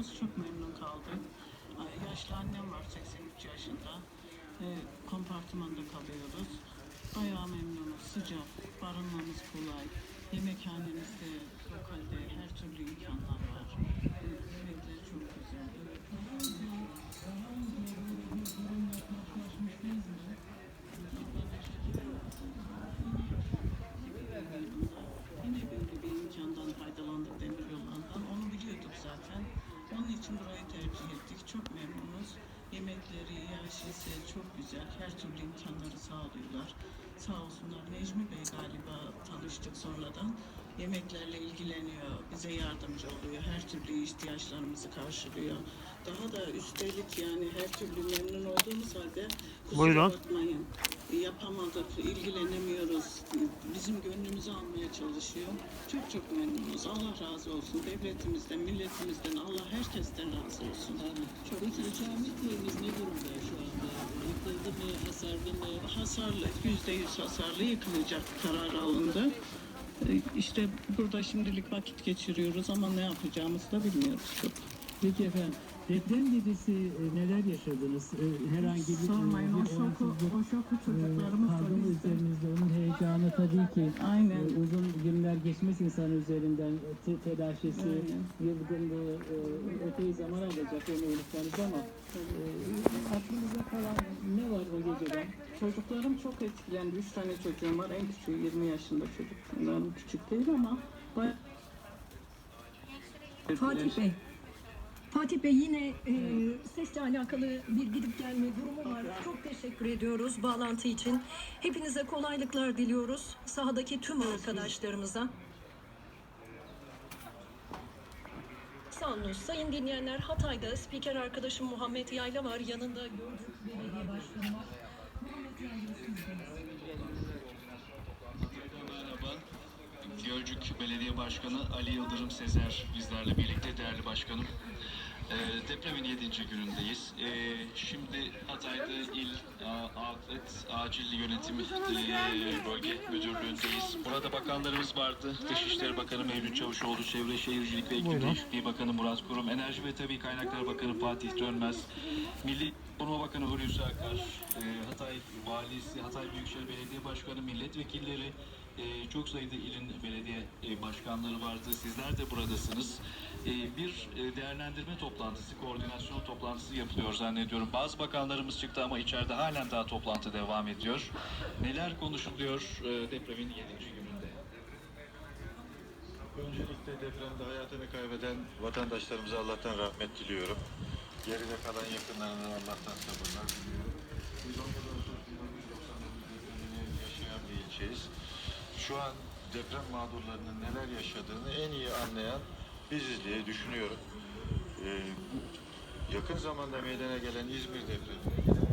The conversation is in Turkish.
kalıyoruz. Çok memnun kaldık. Yaşlı annem var 83 yaşında. E, kompartımanda kalıyoruz. Bayağı memnunuz. Sıcak, barınmamız kolay. Yemekhanemizde, lokalde her türlü imkanlar var. E, Yemekler çok güzel. Yine böyle bir imkandan faydalandık demir yollarından. Onu biliyorduk zaten. Onun için burayı tercih ettik. Çok memnunuz. Yemekleri, yaşlısı çok güzel. Her türlü imkanları sağlıyorlar. Sağ olsunlar Necmi Bey galiba tanıştık sonradan. Yemeklerle ilgileniyor, bize yardımcı oluyor. Her türlü ihtiyaçlarımızı karşılıyor. Daha da üstelik yani her türlü memnun olduğumuz halde kusura Buyurun. bakmayın. Yapamadık, ilgilenemiyoruz. Bizim gönlümüzü almaya çalışıyor. Çok çok memnunuz. Allah razı olsun. Devletimizden, milletimizden, Allah herkesten razı olsun. Çok Peki ikamet yeriniz ne durumda şu anda? Yıkıldı mı, hasarlı mı? hasarlı, yüzde yüz hasarlı yıkılacak karar alındı. Ee, İşte burada şimdilik vakit geçiriyoruz ama ne yapacağımızı da bilmiyoruz çok. Peki efendim, deprem gecesi e, neler yaşadınız? E, Herhangi bir, e, Sormayın o bir şoku, olumsuzluk, o şoku e, çocuklarımız da bizde. üzerinizde? Onun heyecanı tabii ki e, Aynen. uzun günler geçmez insan üzerinden te telaşesi, yılgınlığı e, epey zaman alacak onu unutmanız ama e, aklınıza kalan ne var o geceden? Çocuklarım çok etkilendi. Üç tane çocuğum var. En küçüğü 20 yaşında çocuk. Bundan küçük değil ama bayağı... Fatih Bey. Fatih Bey yine e, sesle alakalı bir gidip gelme durumu var. Çok teşekkür ediyoruz bağlantı için. Hepinize kolaylıklar diliyoruz. Sahadaki tüm arkadaşlarımıza. Sağ olun. Sayın dinleyenler Hatay'da spiker arkadaşım Muhammed Yayla var. Yanında Gölcük Belediye Başkanı var. Muhammed Yayla sizdeniz. Merhaba. Gölcük Belediye Başkanı Ali Yıldırım Sezer bizlerle birlikte değerli başkanım. Ee, depremin 7. günündeyiz. Ee, şimdi Hatay'da il afet acil yönetim e, bölge müdürlüğündeyiz. Burada bakanlarımız vardı. Dışişleri Bakanı Mevlüt Çavuşoğlu, Çevre Şehircilik ve İklim. Değişikliği Bakanı Murat Kurum, Enerji ve Tabii Kaynaklar Bakanı Fatih Dönmez, Milli Koruma Bakanı Hulusi Akar, e, Hatay Valisi, Hatay Büyükşehir Belediye Başkanı, milletvekilleri, e, çok sayıda ilin belediye e, başkanları vardı. Sizler de buradasınız. E, bir e, değerlendirme toplantısı, koordinasyon toplantısı yapılıyor zannediyorum. Bazı bakanlarımız çıktı ama içeride halen daha toplantı devam ediyor. Neler konuşuluyor e, depremin 7. gününde? Öncelikle depremde hayatını kaybeden vatandaşlarımıza Allah'tan rahmet diliyorum. Geride kalan yakınlarına Allah'tan sabırlar diliyorum. Şu an deprem mağdurlarının neler yaşadığını en iyi anlayan biziz diye düşünüyorum. Ee, yakın zamanda meydana gelen İzmir depremi